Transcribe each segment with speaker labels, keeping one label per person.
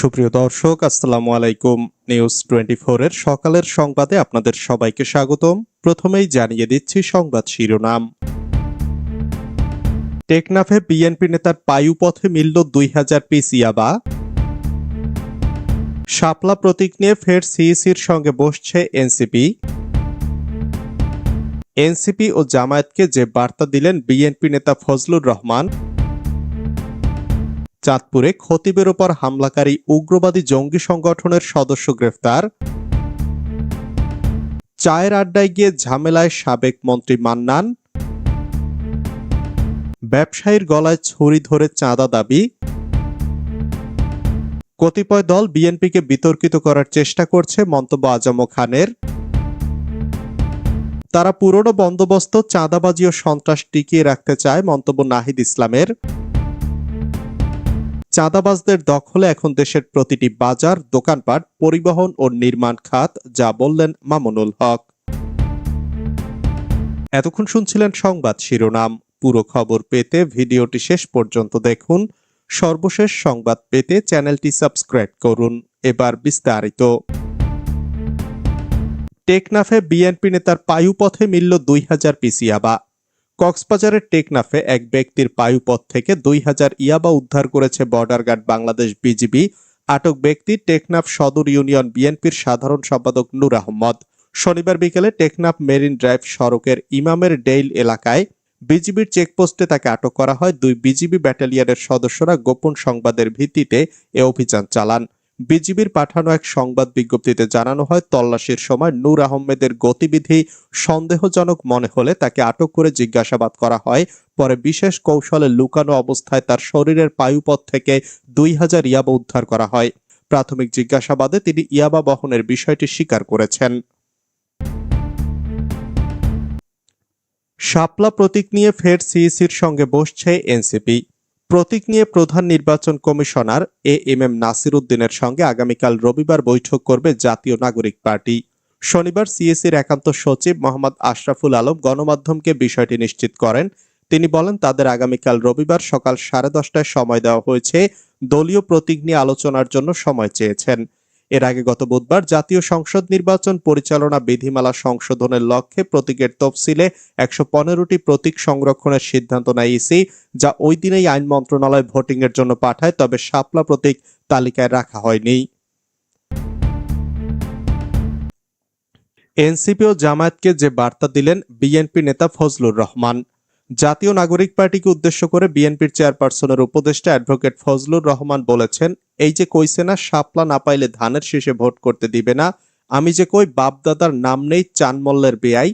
Speaker 1: সুপ্রিয় দর্শক, আসসালামু আলাইকুম। নিউজ টোয়েন্টি এর সকালের সংবাদে আপনাদের সবাইকে স্বাগতম। প্রথমেই জানিয়ে দিচ্ছি সংবাদ শিরোনাম। টেকনাফে বিএনপি নেতার পায়ুপথে মিলল দুই হাজার পিস ইয়াবা শাপলা প্রতীক নিয়ে ফের সিইসির সঙ্গে বসছে এনসিপি। এনসিপি ও জামায়াতকে যে বার্তা দিলেন বিএনপি নেতা ফজলুর রহমান চাঁদপুরে খতিবের ওপর হামলাকারী উগ্রবাদী জঙ্গি সংগঠনের সদস্য গ্রেফতার। চায়ের আড্ডায় গিয়ে ঝামেলায় সাবেক মন্ত্রী মান্নান। ব্যবসায়ীর গলায় ছুরি ধরে চাঁদা দাবি। কতিপয় দল বিএনপিকে বিতর্কিত করার চেষ্টা করছে মন্তব্য আজম খানের। তারা পুরনো বন্দোবস্ত, চাঁদাবাজি ও সন্ত্রাস টিকিয়ে রাখতে চায় মন্তব্য নাহিদ ইসলামের। চাঁদাবাজদের দখলে এখন দেশের প্রতিটি বাজার, দোকানপাট, পরিবহন ও নির্মাণ খাত, যা বললেন মামুনুল হক। এতক্ষণ শুনছিলেন সংবাদ শিরোনাম। পুরো খবর পেতে ভিডিওটি শেষ পর্যন্ত দেখুন। সর্বশেষ সংবাদ পেতে চ্যানেলটি সাবস্ক্রাইব করুন। এবার বিস্তারিত। টেকনাফে বিএনপি নেতার পায়ুপথে মিলল দুই হাজার পিসিয়াবা কক্সবাজারের টেকনাফে এক ব্যক্তির পায়ুপথ থেকে দুই হাজার ইয়াবা উদ্ধার করেছে বর্ডার গার্ড বাংলাদেশ বিজিবি। আটক ব্যক্তি টেকনাফ সদর ইউনিয়ন বিএনপির সাধারণ সম্পাদক নূর আহমদ। শনিবার বিকেলে টেকনাফ মেরিন ড্রাইভ সড়কের ইমামের ডেইল এলাকায় বিজিবির চেকপোস্টে তাকে আটক করা হয়। দুই বিজিবি ব্যাটালিয়নের সদস্যরা গোপন সংবাদের ভিত্তিতে এ অভিযান চালান। বিজিবির পাঠানো এক সংবাদ বিজ্ঞপ্তিতে জানানো হয়, তল্লাশির সময় নূর আহমেদের গতিবিধি সন্দেহজনক মনে হলে তাকে আটক করে জিজ্ঞাসাবাদ করা হয়। পরে বিশেষ কৌশলে লুকানো অবস্থায় তার শরীরের পায়ুপথ থেকে দুই হাজার ইয়াবা উদ্ধার করা হয়। প্রাথমিক জিজ্ঞাসাবাদে তিনি ইয়াবা বহনের বিষয়টি স্বীকার করেছেন। শাপলা প্রতীক নিয়ে ফের সিইসির সঙ্গে বসছে এনসিপি। প্রতীক নিয়ে প্রধান নির্বাচন commissioner A M M Nasir উদ্দিনের সঙ্গে আগামীকাল রবিবার বৈঠক করবে জাতীয় নাগরিক পার্টি। শনিবার সিএসির একান্ত সচিব মোহাম্মদ আশরাফুল আলম গণমাধ্যমকে বিষয়টি নিশ্চিত করেন। তিনি বলেন, তাদের আগামীকাল রবিবার সকাল সাড়ে দশটায় সময় দেওয়া হয়েছে। দলীয় প্রতীক নিয়ে আলোচনার জন্য সময় চেয়েছেন। এর আগে গত বুধবার জাতীয় সংসদ নির্বাচন পরিচালনা বিধিমালা সংশোধনের লক্ষ্যে প্রতীকের তফসিলে একশো পনেরোটি প্রতীক সংরক্ষণের সিদ্ধান্ত নেয় ইসি, যা ওই দিনেই আইন মন্ত্রণালয় ভোটিং এর জন্য পাঠায়, তবে শাপলা প্রতীক তালিকায় রাখা হয়নি। এনসিপি ও জামায়াতকে যে বার্তা দিলেন বিএনপি নেতা ফজলুর রহমান। জাতীয় নাগরিক পার্টিকে উদ্দেশ্য করে বিএনপির চেয়ারপারসনের উপদেষ্টা অ্যাডভোকেট ফজলুর রহমান বলেছেন, এই যে কইছে না শাপলা না পাইলে ধানের শীষে ভোট করতে দিবে না। আমি যে কই বাপদাদার নাম নেই চানমল্লের বেআই।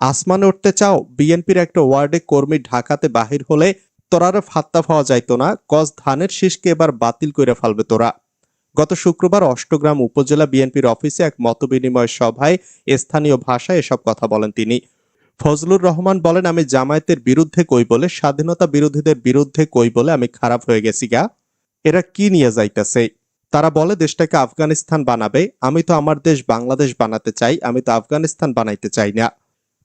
Speaker 1: আসমানে উঠতে চাও, বিএনপির একটা ওয়ার্ডে কর্মী ঢাকাতে বাহির হলে তোরারে ফাত্তা পাওয়া যাইতো না। কজ ধানের শীষকে এবার বাতিল করে ফেলবে তোরা। গত শুক্রবার অষ্টগ্রাম উপজেলা বিএনপির অফিসে এক মতবিনিময় সভায় স্থানীয় ভাষায় এসব কথা বলেন তিনি। ফজলুর রহমান বলেন, আমি জামায়াতের বিরুদ্ধে কই বলে, স্বাধীনতা বিরোধীদের বিরুদ্ধে কই বলে আমি খারাপ হয়ে গেছি গা। এরা কি নিয়ে যাইতেছে? তারা বলে, দেশটাকে আফগানিস্তান বানাবে। আমি তো আমার দেশ বাংলাদেশ বানাতে চাই। আমি তো আফগানিস্তান বানাইতে চাই না।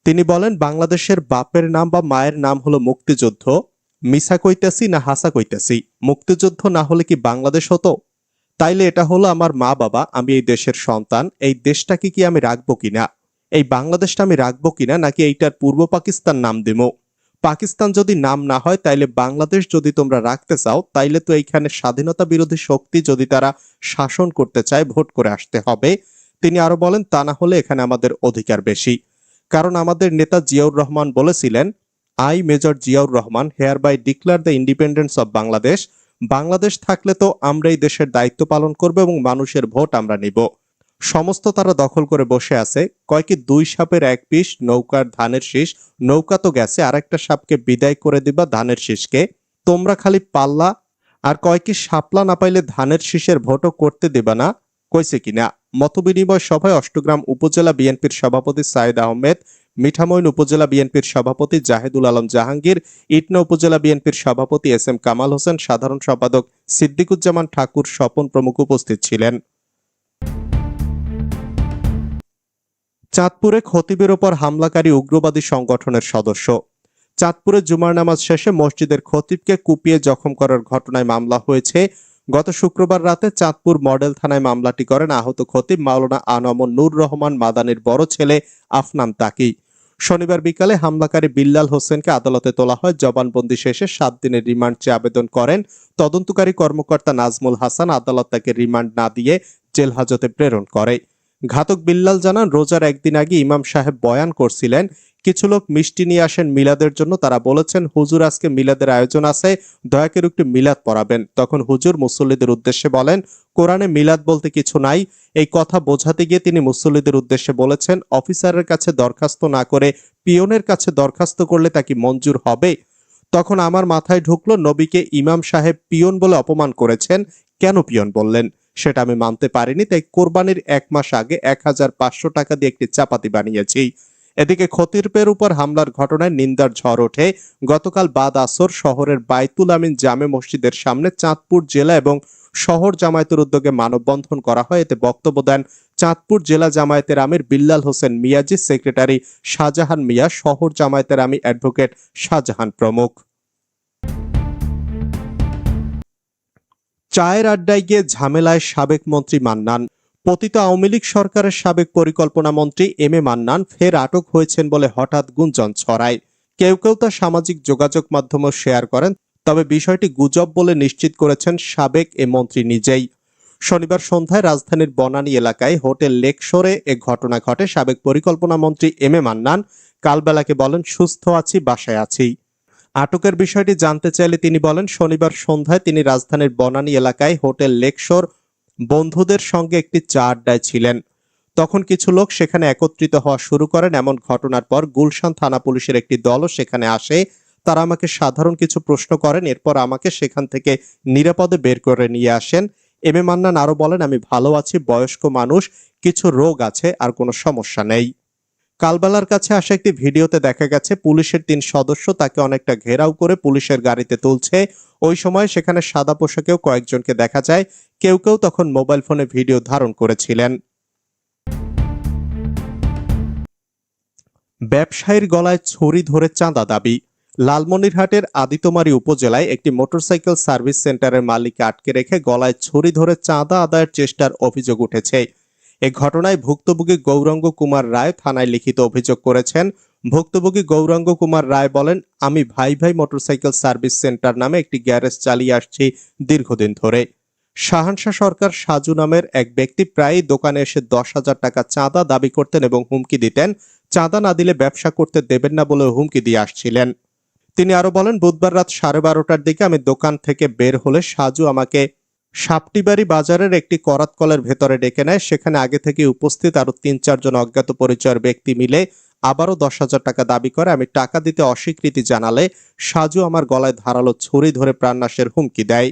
Speaker 1: তিনি বলেন, বাংলাদেশের বাপের নাম বা মায়ের নাম হলো মুক্তিযুদ্ধ। মিসা কইতেছি না হাসা কইতেছি? মুক্তিযুদ্ধ না হলে কি বাংলাদেশ হতো? তাইলে এটা হলো আমার মা বাবা আমি এই দেশের সন্তান। এই দেশটাকে কি আমি রাখব কিনা? এই বাংলাদেশটা আমি রাখব কিনা নাকি এইটার পূর্ব পাকিস্তান নাম দেবো পাকিস্তান যদি নাম না হয়, তাইলে বাংলাদেশ যদি তোমরা রাখতে চাও, তাইলে তো এইখানে স্বাধীনতা বিরোধী শক্তি যদি তারা শাসন করতে চায়, ভোট করে আসতে হবে। তিনি আরও বলেন, তা না হলে এখানে আমাদের অধিকার বেশি। কারণ আমাদের নেতা জিয়াউর রহমান বলেছিলেন, I major Ziaur Rahman, hereby declare the independence of Bangladesh. Bangladesh থাকলে তো আমরা এই দেশের দায়িত্ব পালন করব এবং মানুষের ভোট আমরা নিব। সমস্ত তারা দখল করে বসে আছে। কয়েকটি দুই সাপের এক পিস নৌকার ধানের শীষ। নৌকা তো গেছে আর একটা সাপকে বিদায় করে দিবা ধানের শীষকে। তোমরা খালি পাল্লা, আর কয়েকটি সাপলা না পাইলে ধানের শীষের ভোটও করতে দিবা না? কইছে কিনা মতবিনিময় সভায় অষ্টগ্রাম উপজেলা বিএনপির সভাপতি সাইদ আহমেদ, মিঠামইন উপজেলা বিএনপির সভাপতি জাহেদুল আলম জাহাঙ্গীর, ইটনা উপজেলা বিএনপির সভাপতি এস এম কামাল হোসেন, সাধারণ সম্পাদক সিদ্দিকুজ্জামান ঠাকুর স্বপন প্রমুখ উপস্থিত ছিলেন। চাঁদপুরে খতিবের ওপর হামলাকারী উগ্রবাদী সংগঠনের সদস্য। চাঁদপুরে জুমার নামাজ শেষে মসজিদের খতিবকে কুপিয়ে জখম করার ঘটনায় মামলা হয়েছে। গত শুক্রবার রাতে চাঁদপুর মডেল থানায় মামলাটি করেন আহত খতিব মাওলানা আনমন নূর রহমান মাদানির বড় ছেলে আফনান তাকি। শনিবার বিকালে হামলাকারী বিল্লাল হোসেনকে আদালতে তোলা হয়। জবানবন্দি শেষে সাত দিনের রিমান্ড চেয়ে আবেদন করেন। তদন্তকারী কর্মকর্তা নাজমুল হাসান আদালত তাকে রিমান্ড না দিয়ে জেল হাজতে প্রেরণ করে। ঘাতক বিল্লাল জানান, রোজার একদিন আগে ইমাম সাহেব বয়ান করছিলেন। কিছু লোক মিষ্টি নিয়ে আসেন মিলাদের জন্য। তারা বলেছেন, হুজুর, আজকে মিলাদের আয়োজন আছে। দয়া করে একটু মিলাদ পড়াবেন। তখন হুজুর মুসল্লিদের উদ্দেশ্যে বলেন, কোরআনে মিলাদ বলতে কিছু নাই। এই কথা বোঝাতে গিয়ে তিনি মুসল্লিদের উদ্দেশ্যে বলেছেন, অফিসারের কাছে দরখাস্ত না করে পিয়নের কাছে দরখাস্ত করলে তা কি মঞ্জুর হবে? তখন আমার মাথায় ঢুকলো, নবীকে ইমাম সাহেব পিয়ন বলে অপমান করেছেন। কেন পিয়ন বললেন? সেটা আমি মানতে পারিনি, তাই কোরবানির এক মাস আগে এক হাজার পাঁচশো টাকা দিয়ে একটি চাপাতি বানিয়েছি। এদিকে খতিরপের উপর হামলার ঘটনায় নিন্দার ঝড় ওঠে। গতকাল বাদ আসর শহরের বাইতুল আমিন জামে মসজিদের সামনে চাঁদপুর জেলা এবং শহর জামায়াতের উদ্যোগে মানববন্ধন করা হয়। এতে বক্তব্য দেন চাঁদপুর জেলা জামায়াতের আমির বিল্লাল হোসেন মিয়াজি, সেক্রেটারি শাহজাহান মিয়া, শহর জামায়াতের আমি অ্যাডভোকেট শাহজাহান প্রমুখ। চায়ের আড্ডায় গিয়ে ঝামেলায় সাবেক মন্ত্রী মান্নান, পতিত আওয়ামী লীগ সরকারের সাবেক পরিকল্পনা মন্ত্রী এম এ মান্নান ফের আটক হয়েছেন বলে হঠাৎ গুঞ্জন ছড়ায়। কেউ কেউ তা সামাজিক যোগাযোগ মাধ্যমে শেয়ার করেন, তবে বিষয়টি গুজব বলে নিশ্চিত করেছেন সাবেক এ মন্ত্রী নিজেই। শনিবার সন্ধ্যায় রাজধানীর বনানী এলাকায় হোটেল লেকশোরে এ ঘটনা ঘটে। সাবেক পরিকল্পনা মন্ত্রী এম এ মান্নান, কালবেলাকে বলেন, সুস্থ আছি, বাসায় আছি। আটকের বিষয়টি জানতে চাইলে তিনি বলেন, শনিবার সন্ধ্যায় তিনি রাজধানীর বনানী এলাকায় হোটেল লেকশোর বন্ধুদের সঙ্গে একটি চা আড্ডায় ছিলেন। তখন কিছু লোক সেখানে একত্রিত হওয়া শুরু করেন। এমন ঘটনার পর গুলশান থানা পুলিশের একটি দলও সেখানে আসে। তারা আমাকে সাধারণ কিছু প্রশ্ন করেন, এরপর আমাকে সেখান থেকে নিরাপদে বের করে নিয়ে আসেন। এম এ মান্নান আরও বলেন, আমি ভালো আছি, বয়স্ক মানুষ, কিছু রোগ আছে, আর কোনো সমস্যা নেই। কালবেলার কাছে আসা একটি ভিডিওতে দেখা গেছে, পুলিশের তিন সদস্য তাকে অনেকটা ঘেরাও করে পুলিশের গাড়িতে তুলছে। ওই সময় সেখানে সাদা পোশাকেও কয়েকজনকে দেখা যায়। কেউ কেউ তখন মোবাইল ফোনে ভিডিও ধারণ করেছিলেন। ব্যবসায়ীর গলায় ছড়ি ধরে চাঁদা দাবি। লালমনিরহাটের আদিতমারী উপজেলায় একটি মোটরসাইকেল সার্ভিস সেন্টারের মালিককে আটকে রেখে গলায় ছড়ি ধরে চাঁদা আদায়ের চেষ্টার অভিযোগ উঠেছে। এ ঘটনায় ভুক্তভোগী গৌরাঙ্গ কুমার রায় থানায় লিখিত অভিযোগ করেছেন। ভুক্তভোগী গৌরাঙ্গ কুমার রায় বলেন, আমি ভাই ভাই মোটরসাইকেল সার্ভিস সেন্টার নামে একটি গ্যারেজ চালিয়ে আসছি দীর্ঘদিন ধরে। শাহানশাহ সরকার সাজু নামের এক ব্যক্তি প্রায়ই দোকানে এসে দশ হাজার টাকা চাঁদা দাবি করতেন এবং হুমকি দিতেন। চাঁদা না দিলে ব্যবসা করতে দেবেন না বলে হুমকি দিয়ে আসছিলেন। তিনি আরও বলেন, বুধবার রাত সাড়ে বারোটার দিকে আমি দোকান থেকে বের হলে সাজু আমাকে সাপটিবাড়ি বাজারের একটি করাতকলের ভেতরে ডেকে নেয়। সেখানে আগে থেকে উপস্থিত আরও তিন চারজন অজ্ঞাত পরিচয়ের ব্যক্তি মিলে আবারও দশ হাজার টাকা দাবি করে, আমি টাকা দিতে অস্বীকৃতি জানালে সাজু আমার গলায় ধারালো ছুরি ধরে প্রাণনাশের হুমকি দেয়।